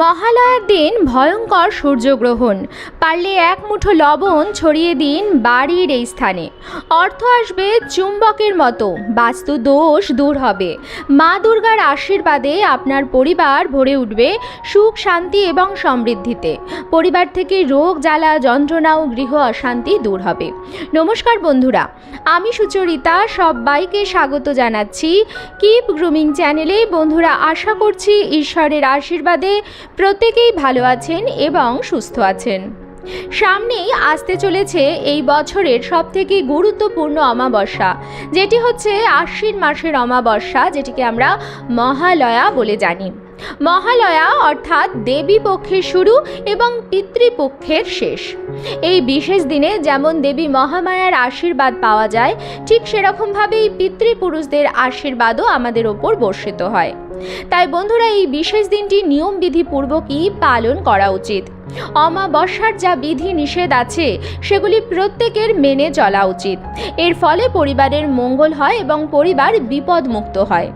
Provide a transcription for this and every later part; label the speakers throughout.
Speaker 1: মহালয়ার দিন ভয়ঙ্কর সূর্যগ্রহণ। পারলে এক মুঠো লবণ ছড়িয়ে দিন বাড়ির এই স্থানে। অর্থ আসবে চুম্বকের মতো, বাস্তু দোষ দূর হবে। মা দুর্গার আশীর্বাদে আপনার পরিবার ভরে উঠবে সুখ, শান্তি এবং সমৃদ্ধিতে। পরিবার থেকে রোগ, জ্বালা, যন্ত্রণা ও গৃহ অশান্তি দূর হবে। নমস্কার বন্ধুরা, আমি সুচরিতা, সবাইকে স্বাগত জানাচ্ছি। কিপ গ্রুমিং চ্যানেলে বন্ধুরা আশা করছি ঈশ্বরের আশীর্বাদে প্রত্যেকেই ভালো আছেন এবং সুস্থ আছেন। সামনেই আসতে চলেছে এই বছরের সবথেকে গুরুত্বপূর্ণ অমাবস্যা, যেটি হচ্ছে আশ্বিন মাসের অমাবস্যা, যেটিকে আমরা মহালয়া বলে জানি। মহালয়া অর্থাৎ দেবী পক্ষের শুরু এবং পিতৃপক্ষের শেষ। এই বিশেষ দিনে যেমন দেবী মহামায়ার আশীর্বাদ পাওয়া যায়, ঠিক সেরকমভাবেই পিতৃপুরুষদের আশীর্বাদও আমাদের ওপর বর্ষিত হয়। তাই বন্ধুরা, এই বিশেষ দিনটি নিয়মবিধিপূর্বকই পালন করা উচিত। অমাবস্যার যা বিধি নিষেধ আছে, সেগুলি প্রত্যেকের মেনে চলা উচিত। এর ফলে পরিবারের মঙ্গল হয় এবং পরিবার বিপদমুক্ত হয়।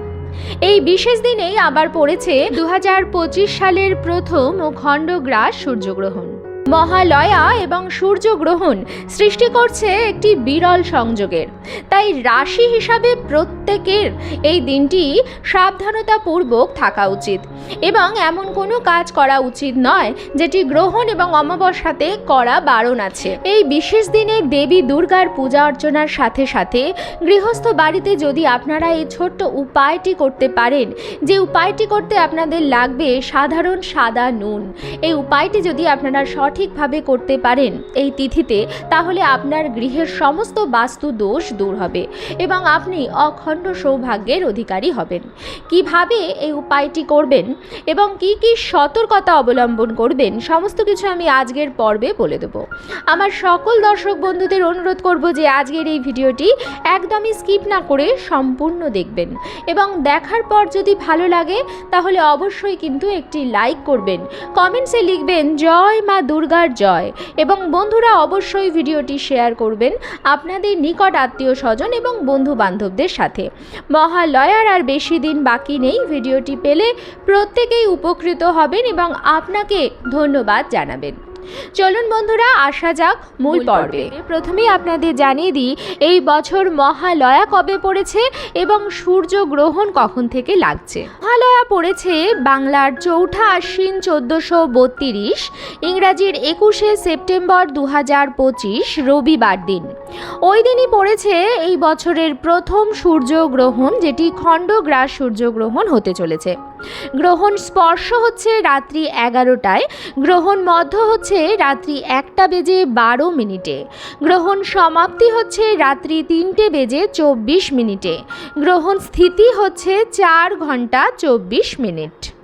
Speaker 1: এই বিশেষ দিনেই আবার পড়েছে দু হাজার পঁচিশ সালের প্রথম ও খণ্ডগ্রাস সূর্যগ্রহণ। মহালয়া এবং সূর্যগ্রহণ সৃষ্টি করছে একটি বিরল সংযোগের। তাই রাশি হিসাবে প্রত্যেকের এই দিনটি সাবধানতাপূর্বক থাকা উচিত এবং এমন কোনো কাজ করা উচিত নয় যেটি গ্রহণ এবং অমাবস্যাতে করা বারণ আছে। এই বিশেষ দিনে দেবী দুর্গার পূজা অর্চনার সাথে সাথে গৃহস্থ বাড়িতে যদি আপনারা এই ছোট্ট উপায়টি করতে পারেন, যে উপায়টি করতে আপনাদের লাগবে সাধারণ সাদা নুন। এই উপায়টি যদি আপনারা সঠিকভাবে করতে পারেন এই তিথিতে, তাহলে আপনার গৃহের সমস্ত বাস্তু দোষ দূর হবে এবং আপনি অখণ্ড সৌভাগ্যের অধিকারী হবেন। কীভাবে এই উপায়টি করবেন এবং কি কি সতর্কতা অবলম্বন করবেন, সমস্ত কিছু আমি আজকের পর্বে বলে দেবো। আমার সকল দর্শক বন্ধুদের অনুরোধ করব যে আজকের এই ভিডিওটি একদমই স্কিপ না করে সম্পূর্ণ দেখবেন এবং দেখার পর যদি ভালো লাগে, তাহলে অবশ্যই কিন্তু একটি লাইক করবেন। কমেন্টসে লিখবেন, জয় মা দুর্গার জয়। এবং বন্ধুরা অবশ্যই ভিডিওটি শেয়ার করবেন আপনাদের নিকট আত্মীয় স্বজন এবং বন্ধু বান্ধবদের সাথে। মহালয়ার আর বেশি দিন বাকি নেই, ভিডিওটি পেলে প্রত্যেকেই উপকৃত হবেন এবং আপনাকে ধন্যবাদ জানাবেন। চলুন বন্ধুরা আসা যাক মূল পর্বে। প্রথমেই আপনাদের জানিয়ে দিই এই বছর মহালয়া কবে পড়েছে এবং সূর্য গ্রহণ কখন থেকে লাগছে? মহালয়া পড়েছে বাংলার চৌঠা আশ্বিন চোদ্দোশো বত্রিশ ইংরাজির একুশে সেপ্টেম্বর দু হাজার পঁচিশ রবিবার দিন। ওই দিনই পড়েছে এই বছরের প্রথম সূর্যগ্রহণ যেটি খণ্ডগ্রাস সূর্যগ্রহণ হতে চলেছে। গ্রহণ স্পর্শ হচ্ছে রাত্রি এগারোটায়, গ্রহণ মধ্য হচ্ছে রাত্রি একটা বেজে বারো মিনিটে, গ্রহণ সমাপ্তি হচ্ছে রাত্রি তিনটে বেজে চব্বিশ মিনিটে, গ্রহণ স্থিতি হচ্ছে চার ঘণ্টা চব্বিশ মিনিট।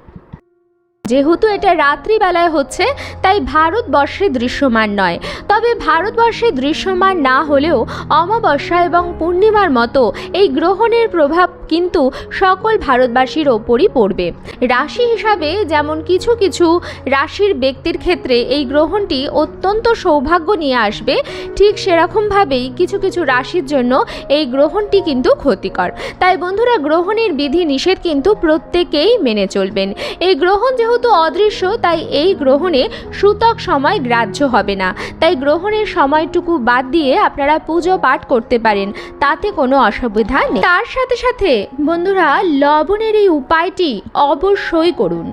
Speaker 1: যেহেতু এটা রাত্রিবেলায় হচ্ছে, তাই ভারতবর্ষে দৃশ্যমান নয়। তবে ভারতবর্ষে দৃশ্যমান না হলেও অমাবস্যা এবং পূর্ণিমার মতো এই গ্রহণের প্রভাব কিন্তু সকল ভারতবাসীর ওপরই পড়বে। রাশি হিসাবে যেমন কিছু কিছু রাশির ব্যক্তির ক্ষেত্রে এই গ্রহণটি অত্যন্ত সৌভাগ্য নিয়ে আসবে, ঠিক সেরকমভাবেই কিছু কিছু রাশির জন্য এই গ্রহণটি কিন্তু ক্ষতিকর। তাই বন্ধুরা, গ্রহণের বিধি নিষেধ কিন্তু প্রত্যেকেই মেনে চলবেন। এই গ্রহণ যেহেতু অদৃশ্য, তাই এই গ্রহণে সূতক সময় গ্রাহ্য হবে না। তাই গ্রহণের সময়টুকু বাদ দিয়ে আপনারা পুজো পাঠ করতে পারেন, তাতে কোনো অসুবিধা নেই। তার সাথে সাথে বন্ধুরা, লবণের এই উপায়টি অবশ্যই করুন।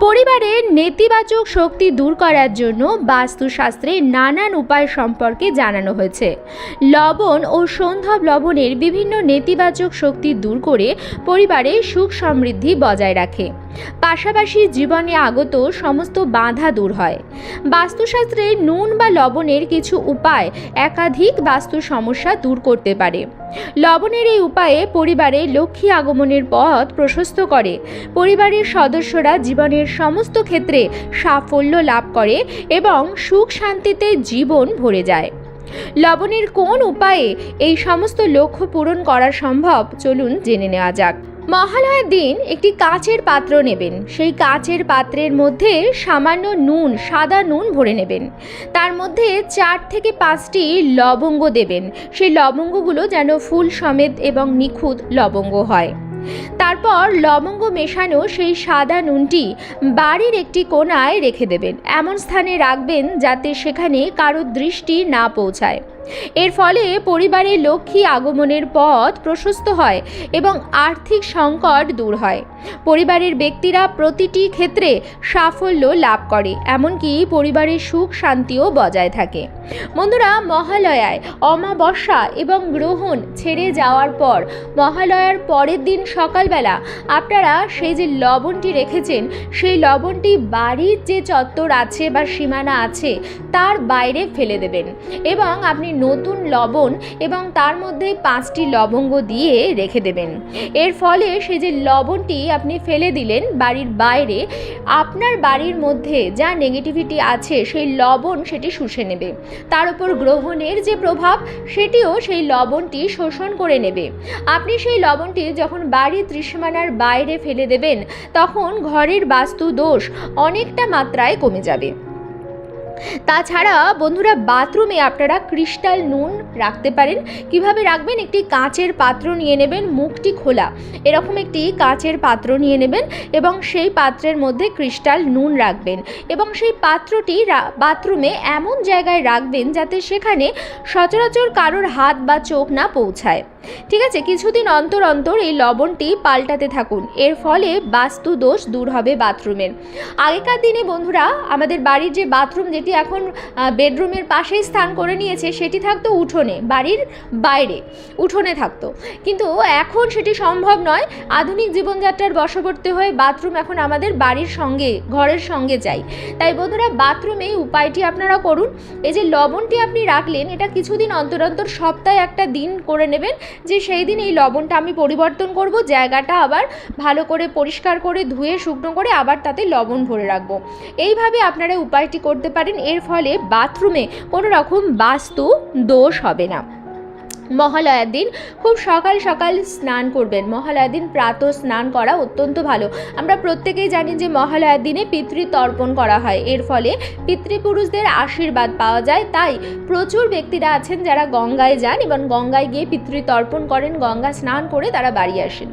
Speaker 1: পরিবারের নেতিবাচক শক্তি দূর করার জন্য বাস্তুশাস্ত্রে নানান উপায় সম্পর্কে জানানো হয়েছে। লবণ ও সন্ধব লবণের বিভিন্ন নেতিবাচক শক্তি দূর করে পরিবারে সুখ সমৃদ্ধি বজায় রাখে। পাশাপাশি জীবনে আগত সমস্ত বাধা দূর হয়। বাস্তুশাস্ত্রে নুন বা লবণের কিছু উপায় একাধিক বাস্তু সমস্যা দূর করতে পারে। লবণের এই উপায়ে পরিবারে লক্ষ্মী আগমনের পথ প্রশস্ত করে। পরিবারের সদস্যরা জীবনের সমস্ত ক্ষেত্রে সাফল্য লাভ করে এবং সুখ শান্তিতে জীবন ভরে যায়। লবণের কোন উপায়ে এই সমস্ত লক্ষ্য পূরণ করা সম্ভব চলুন জেনে নেওয়া যাক। মহালয়ার দিন একটি কাঁচের পাত্র নেবেন। সেই কাঁচের পাত্রের মধ্যে সামান্য নুন, সাদা নুন ভরে নেবেন। তার মধ্যে চার থেকে পাঁচটি লবঙ্গ দেবেন। সেই লবঙ্গগুলো যেন ফুল সমেত এবং নিখুঁত লবঙ্গ হয়। তারপর লবঙ্গ মেশানো সেই সাদা নুনটি বাড়ির একটি কোণায় রেখে দেবেন। এমন স্থানে রাখবেন যাতে সেখানে কারও দৃষ্টি না পৌঁছায়। এর ফলে পরিবারের লক্ষ্মী আগমনের পথ প্রশস্ত হয় এবং আর্থিক সংকট দূর হয়। পরিবারের ব্যক্তিরা প্রতিটি ক্ষেত্রে সাফল্য লাভ করে, এমনকি পরিবারের সুখ শান্তিও বজায় থাকে। বন্ধুরা, মহালয়ায় অমাবস্যা এবং গ্রহণ ছেড়ে যাওয়ার পর, মহালয়ার পরের দিন সকালবেলা আপনারা সেই যে লবণটি রেখেছেন, সেই লবণটি বাড়ির যে চত্বর আছে বা সীমানা আছে, তার বাইরে ফেলে দেবেন। এবং আপনি নতুন লবণ এবং তার মধ্যে পাঁচটি লবঙ্গ দিয়ে রেখে দেবেন। এর ফলে সে যে লবণটি আপনি ফেলে দিলেন বাড়ির বাইরে, আপনার বাড়ির মধ্যে যা নেগেটিভিটি আছে সেই লবণ সেটি শুষে নেবে। তার উপর গ্রহণের যে প্রভাব, সেটিও সেই লবণটি শোষণ করে নেবে। আপনি সেই লবণটি যখন বাড়ির ত্রিসীমানার বাইরে ফেলে দেবেন, তখন ঘরের বাস্তু দোষ অনেকটা মাত্রায় কমে যাবে। তাছাড়া বন্ধুরা বাথরুমে আপনারা ক্রিস্টাল নুন রাখতে পারেন। কীভাবে রাখবেন? একটি কাঁচের পাত্র নিয়ে নেবেন, মুখটি খোলা। এরকম একটি কাঁচের পাত্র নিয়ে নেবেন এবং সেই পাত্রের মধ্যে ক্রিস্টাল নুন রাখবেন এবং সেই পাত্রটি বাথরুমে এমন জায়গায় রাখবেন যাতে সেখানে সচরাচর কারোর হাত বা চোখ না পৌঁছায়। ঠিক আছে? কিছুদিন অন্তর অন্তর এই লবণটি পাল্টাতে থাকুন। এর ফলে বাস্তু দোষ দূর হবে বাথরুমের। আগেকার দিনে বন্ধুরা, আমাদের বাড়ির যে বাথরুম যেটি এখন বেডরুমের পাশেই স্থান করে নিয়েছে। সেটি থাকতো উঠোনে, বাড়ির বাইরে উঠোনে থাকতো। কিন্তু এখন সেটি সম্ভব নয়। আধুনিক জীবনযাত্রার বশবর্তী হয়ে বাথরুম এখন আমাদের বাড়ির সঙ্গে, ঘরের সঙ্গে চাই তাই বন্ধুরা, বাথরুমে এই উপায়টি আপনারা করুন। এই যে লবণটি আপনি রাখলেন, এটা কিছুদিন অন্তর অন্তর সপ্তাহে একটা দিন করে নেবেন। যে সেই দিন এই লবণটা আমি পরিবর্তন করব, জায়গাটা আবার ভালো করে পরিষ্কার করে ধুয়ে, শুকনো করে আবার তাতে লবণ ভরে রাখব। এইভাবে আপনারা উপায়টি করতে পারেন। এর ফলে বাথরুমে কোনো রকম বাস্তু দোষ হবে না। মহালয়ার দিন খুব সকাল সকাল স্নান করবেন। মহালয়ার দিন প্রাত স্নান করা অত্যন্ত ভালো। আমরা প্রত্যেকেই জানি যে মহালয়ার দিনে পিতৃতর্পণ করা হয়। এর ফলে পিতৃপুরুষদের আশীর্বাদ পাওয়া যায়। তাই প্রচুর ব্যক্তিরা আছেন যারা গঙ্গায় যান এবং গঙ্গায় গিয়ে পিতৃতর্পণ করেন, গঙ্গা স্নান করে তারা বাড়ি আসেন।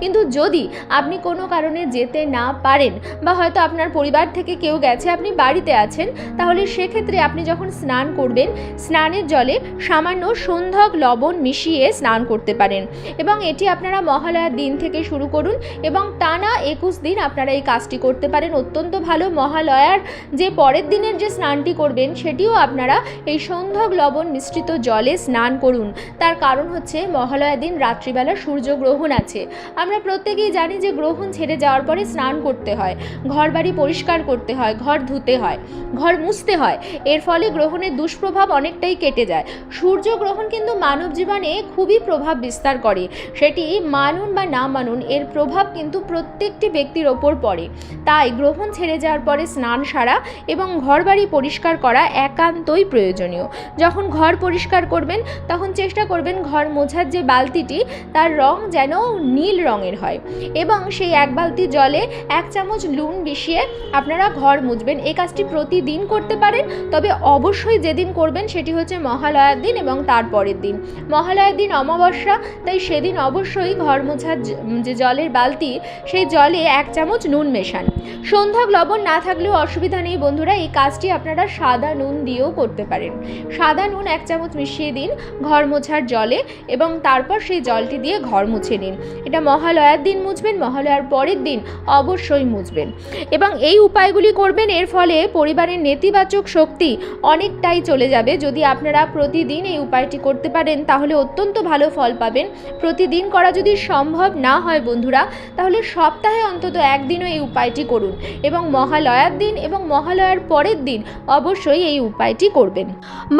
Speaker 1: কিন্তু যদি আপনি কোনো কারণে যেতে না পারেন বা হয়তো আপনার পরিবার থেকে কেউ গেছে, আপনি বাড়িতে আছেন, তাহলে সেক্ষেত্রে আপনি যখন স্নান করবেন, স্নানের জলে সামান্য সন্ধ্যক লবণ মিশিয়ে স্নান করতে পারেন। এবং এটি আপনারা মহালয়ার দিন থেকে শুরু করুন এবং টানা একুশ দিন আপনারা এই কাজটি করতে পারেন। অত্যন্ত ভালো মহালয়ার যে পরের দিনের যে স্নানটি করবেন, সেটিও আপনারা এই সন্ধ্যক লবণ মিশ্রিত জলে স্নান করুন। তার কারণ হচ্ছে মহালয়ার দিন রাত্রিবেলা সূর্যগ্রহণ আছে। আমরা প্রত্যেকেই জানি যে গ্রহণ ছেড়ে যাওয়ার পরে স্নান করতে হয়। ঘর বাড়ি পরিষ্কার করতে হয়, ঘর ধুতে হয়, ঘর মুছতে হয়। এর ফলে গ্রহণের দুষ্প্রভাব অনেকটাই কেটে যায়। সূর্যগ্রহণ কিন্তু মানব জীবনে খুবই প্রভাব বিস্তার করে। সেটি মানুন বা না মানুন, এর প্রভাব কিন্তু প্রত্যেকটি ব্যক্তির ওপর পড়ে। তাই গ্রহণ ছেড়ে যাওয়ার পরে স্নান সারা এবং ঘর বাড়ি পরিষ্কার করা একান্তই প্রয়োজনীয়। যখন ঘর পরিষ্কার করবেন, তখন চেষ্টা করবেন ঘর মোছার যে বালতিটি, তার রং যেন নীল রঙের হয় এবং সেই এক বালতি জলে এক চামচ লুন মিশিয়ে আপনারা ঘর মুছবেন। এই কাজটি প্রতিদিন করতে পারেন, তবে অবশ্যই যেদিন করবেন সেটি হচ্ছে মহালয়ার দিন এবং তারপরের দিন। মহালয়ার দিন অমাবস্যা, তাই সেদিন অবশ্যই ঘর মোছার যে- জলের বালতি, সেই জলে এক চামচ নুন মেশান। সন্ধ্যাক লবণ না থাকলেও অসুবিধা নেই বন্ধুরা, এই কাজটি আপনারা সাদা নুন দিয়েও করতে পারেন। সাদা নুন এক চামচ মিশিয়ে দিন ঘর মোছার জলে এবং তারপর সেই জলটি দিয়ে ঘর মুছে নিন। এটা মহালয়ার দিন মুছবেন, মহালয়ার পরের দিন অবশ্যই মুছবেন। এবং এই উপায়গুলি করবেন, এর ফলে পরিবারের নেতিবাচক শক্তি অনেকটাই চলে যাবে। যদি আপনারা প্রতিদিন এই উপায়টি করতে পারেন তাহলে অত্যন্ত ভালো ফল পাবেন। প্রতিদিন করা যদি সম্ভব না হয় বন্ধুরা, তাহলে সপ্তাহে অন্তত একদিনও এই উপায়টি করুন এবং মহালয়ার দিন এবং মহালয়ার পরের দিন অবশ্যই এই উপায়টি করবেন।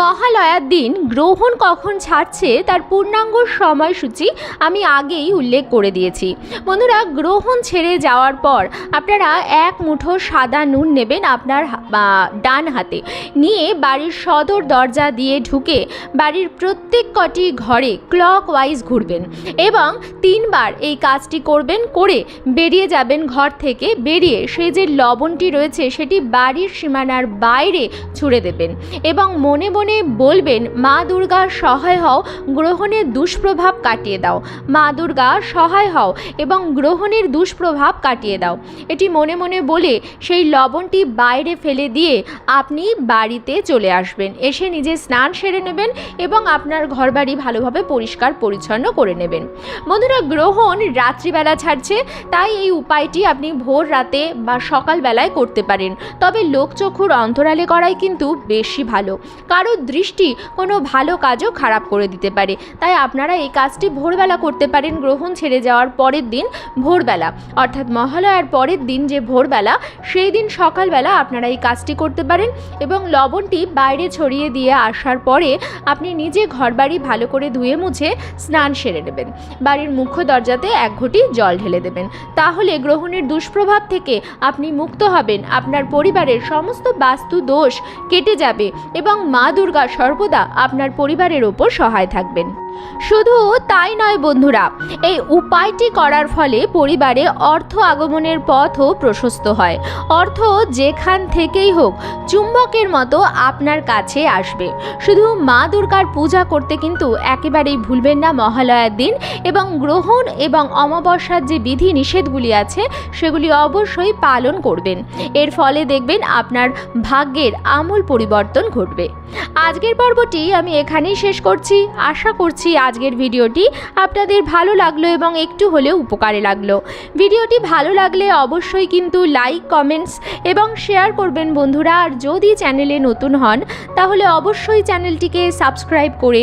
Speaker 1: মহালয়ার দিন গ্রহণ কখন ছাড়ছে তার পূর্ণাঙ্গ সময়সূচি আমি আগেই উল্লেখ করে দিয়েছি। বন্ধুরা, গ্রহণ ছেড়ে যাওয়ার পর আপনারা এক মুঠো সাদা নুন নেবেন আপনার ডান হাতে। নিয়ে বাড়ির সদর দরজা দিয়ে ঢুকে বাড়ির প্রত্যেক কটি ছটি ঘরে ক্লক ওয়াইজ ঘুরবেন এবং তিনবার এই কাজটি করবেন করে বেরিয়ে যাবেন ঘর থেকে। বেরিয়ে সেই যে লবণটি রয়েছে, সেটি বাড়ির সীমানার বাইরে ছুঁড়ে দেবেন এবং মনে মনে বলবেন, মা দুর্গা, সহায় হও গ্রহণের দুষ্প্রভাব কাটিয়ে দাও। মা দুর্গা, সহায় হও এবং গ্রহণের দুষ্প্রভাব কাটিয়ে দাও। এটি মনে মনে বলে সেই লবণটি বাইরে ফেলে দিয়ে আপনি বাড়িতে চলে আসবেন। এসে নিজে স্নান সেরে নেবেন এবং আপনার ঘরবাড়ি ভালোভাবে পরিষ্কার, পরিচ্ছন্ন করে নেবেন। বন্ধুরা, গ্রহণ রাত্রিবেলা ছাড়ছে, তাই এই উপায়টি আপনি ভোর রাতে বা সকালবেলায় করতে পারেন। তবে লোকচক্ষুর অন্তরালে করাই কিন্তু বেশি ভালো। কারও দৃষ্টি কোনো ভালো কাজও খারাপ করে দিতে পারে। তাই আপনারা এই কাজটি ভোরবেলা করতে পারেন, গ্রহণ ছেড়ে যাওয়ার পরের দিন ভোরবেলা। অর্থাৎ মহালয়ার পরের দিন যে ভোরবেলা, সেই দিন সকালবেলা আপনারা এই কাজটি করতে পারেন এবং লবণটি বাইরে ছড়িয়ে দিয়ে আসার পরে আপনি নিজে ঘরবাড়ি ভালো করে ধুয়ে মুছে স্নান সেরে নেবেন। বাড়ির মুখ্য দরজাতে এক ঘটি জল ঢেলে দেবেন। তাহলে গ্রহণের দুষ্প্রভাব থেকে আপনি মুক্ত হবেন। আপনার পরিবারের সমস্ত বাস্তু দোষ কেটে যাবে এবং মা দুর্গা সর্বদা আপনার পরিবারের ওপর সহায় থাকবেন। শুধু তাই নয় বন্ধুরা, এই উপায়টি করার ফলে পরিবারে অর্থ আগমনের পথও প্রশস্ত হয়। অর্থ যেখান থেকেই হোক, চুম্বকের মতো আপনার কাছে আসবে। শুধু মা দুর্গার পূজা করতে কিন্তু একেবারেই ভুলবেন না মহালয়ার দিন এবং গ্রহণ এবং অমাবস্যার যে বিধি নিষেধগুলি আছে, সেগুলি অবশ্যই পালন করবেন। এর ফলে দেখবেন আপনার ভাগ্যের আমূল পরিবর্তন ঘটবে। আজকের পর্বটি আমি এখানেই শেষ করছি। আশা করছি আজকের ভিডিওটি আপনাদের ভালো লাগল এবং একটু হলেও উপকারে লাগল। ভিডিওটি ভালো লাগলে অবশ্যই কিন্তু লাইক, কমেন্টস এবং শেয়ার করবেন বন্ধুরা। আর যদি চ্যানেলে নতুন হন, তাহলে অবশ্যই চ্যানেলটিকে সাবস্ক্রাইব করে